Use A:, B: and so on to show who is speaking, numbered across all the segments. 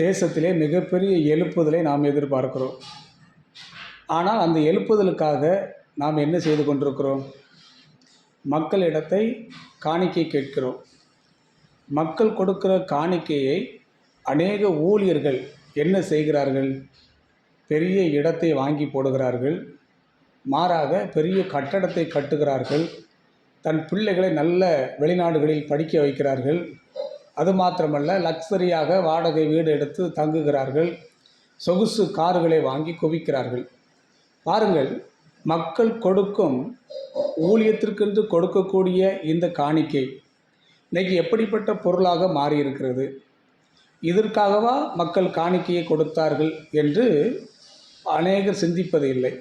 A: தேசத்திலே மிகப்பெரிய எழுப்புதலை நாம் எதிர்பார்க்கிறோம். ஆனால் அந்த எழுப்புதலுக்காக நாம் என்ன செய்து கொண்டிருக்கிறோம்? மக்களிடத்தை காணிக்கை கேட்கிறோம். மக்கள் கொடுக்கிற காணிக்கையை அநேக ஊழியர்கள் என்ன செய்கிறார்கள்? பெரிய இடத்தை வாங்கி போடுகிறார்கள். மாறாக பெரிய கட்டடத்தை கட்டுகிறார்கள். தன் பிள்ளைகளை நல்ல வெளிநாடுகளில் படிக்க வைக்கிறார்கள். அது மாத்திரமல்ல லக்ஸரியாக வாடகை வீடு எடுத்து தங்குகிறார்கள். சொகுசு கார்களை வாங்கி குவிக்கிறார்கள். பாருங்கள் மக்கள் கொடுக்கும் ஊழியத்திற்கென்று கொடுக்கக்கூடிய இந்த காணிக்கை இன்றைக்கி எப்படிப்பட்ட பொருளாக மாறியிருக்கிறது? இதற்காகவா மக்கள் காணிக்கையை கொடுத்தார்கள் என்று அநேகர் சிந்திப்பது இல்லை.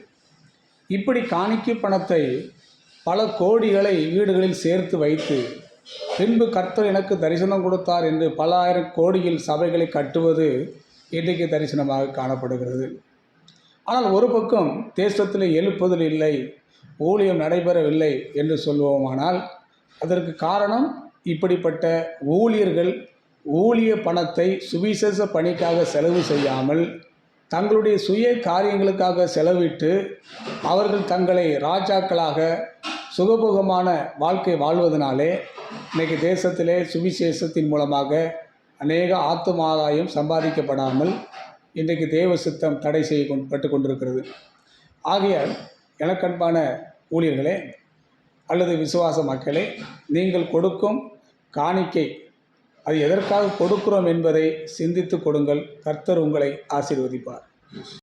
A: இப்படி காணிக்கை பணத்தை பல கோடிகளை வீடுகளில் சேர்த்து வைத்து பின்பு கர்த்தர் எனக்கு தரிசனம் கொடுத்தார் என்று பல ஆயிரம் கோடியில் சபைகளை கட்டுவது இன்றைக்கு தரிசனமாக காணப்படுகிறது. ஆனால் ஒரு பக்கம் தேசத்தில் எழுப்புதல் இல்லை ஊழியம் நடைபெறவில்லை என்று சொல்வோமானால் அதற்கு காரணம் இப்படிப்பட்ட ஊழியர்கள் ஊழிய பணத்தை சுவிசேஷ பணிக்காக செலவு செய்யாமல் தங்களுடைய சுய காரியங்களுக்காக செலவிட்டு அவர்கள் தங்களை ராஜாக்களாக சுகபோகமான வாழ்க்கை வாழ்வதனாலே இன்றைக்கு தேசத்திலே சுவிசேஷத்தின் மூலமாக அநேக ஆத்துமாதாயம் சம்பாதிக்கப்படாமல் இன்றைக்கு தேவ சித்தம் தடை செய்யப்பட்டு கொண்டிருக்கிறது. ஆகையால் எனக்கன்பான ஊழியர்களே அல்லது விசுவாச மக்களே நீங்கள் கொடுக்கும் காணிக்கை அது எதற்காக கொடுக்கிறோம் என்பதை சிந்தித்து கொடுங்கள். கர்த்தர் உங்களை ஆசீர்வதிப்பார்.